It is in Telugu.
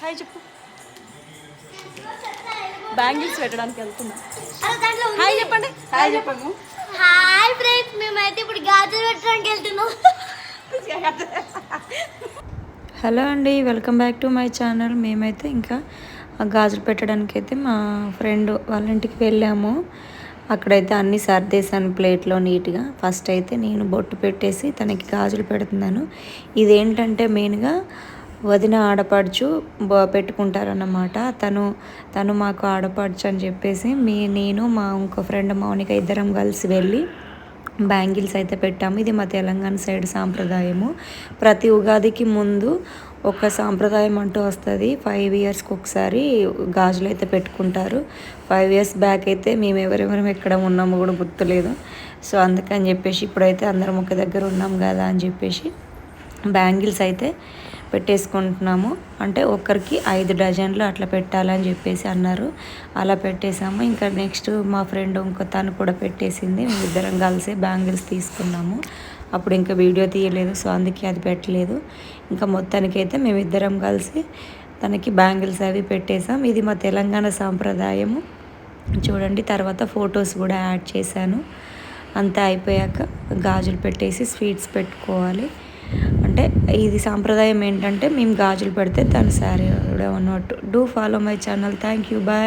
హాయ్ చెప్పు. బ్యాంగిల్స్ పెట్టడానికి వెళ్తున్నాం. అరే దాంట్లో ఉంది. హాయ్ చెప్పండి. హాయ్ చెప్పము హాయ్ ఫ్రెండ్స్ మేమైతే ఇప్పుడు గాజులు పెట్టడానికి వెళ్తున్నాం. హలో అండి welcome back to my channel. మేమైతే ఇంకా గాజులు పెట్టడానికి అయితే మా ఫ్రెండ్ వాళ్ళ ఇంటికి వెళ్ళాము. అక్కడైతే అన్ని సర్దేశాను ప్లేట్లో నీట్గా. ఫస్ట్ అయితే నేను బొట్టు పెట్టేసి తనకి గాజులు పెడుతున్నాను. ఇదేంటంటే మెయిన్గా వదిన ఆడపడుచు బ- పెట్టుకుంటారన్నమాట. తను తను మాకు ఆడపడుచు అని చెప్పేసి మీ నేను మా ఇంకో ఫ్రెండ్ మౌనిక ఇద్దరం కలిసి వెళ్ళి బ్యాంగిల్స్ అయితే పెట్టాము. ఇది మా తెలంగాణ సైడ్ సాంప్రదాయము. ప్రతి ఉగాదికి ముందు ఒక సాంప్రదాయం అంటూ వస్తుంది. ఫైవ్ ఇయర్స్కి ఒకసారి గాజులు అయితే పెట్టుకుంటారు. ఫైవ్ ఇయర్స్ బ్యాక్ అయితే మేము ఎవరెవరం ఎక్కడ ఉన్నామో కూడా గుర్తులేదు. సో అందుకని చెప్పేసి ఇప్పుడైతే అందరం ఒక దగ్గర ఉన్నాం కదా అని చెప్పేసి బ్యాంగిల్స్ అయితే పెట్టేసుకుంటున్నాము. అంటే ఒక్కరికి ఐదు డజన్లు అట్లా పెట్టాలని చెప్పేసి అన్నారు. అలా పెట్టేసాము ఇంకా నెక్స్ట్ మా ఫ్రెండ్ ఇంకో తను కూడా పెట్టేసింది. మేము ఇద్దరం కలిసి బ్యాంగిల్స్ తీసుకున్నాము. అప్పుడు ఇంకా వీడియో తీయలేదు. సో అందుకే అది పెట్టలేదు. ఇంకా మొత్తానికైతే మేమిద్దరం కలిసి తనకి బ్యాంగిల్స్ అవి పెట్టేసాం ఇది మా తెలంగాణ సాంప్రదాయము. చూడండి తర్వాత ఫొటోస్ కూడా యాడ్ చేశాను. అంతా అయిపోయాక గాజులు పెట్టేసి స్వీట్స్ పెట్టుకోవాలి. అంటే ఇది సాంప్రదాయం ఏంటంటే మేము గాజులు పెడితే దాని శారీ కూడా ఉన్నట్టు. Do follow my channel thank you bye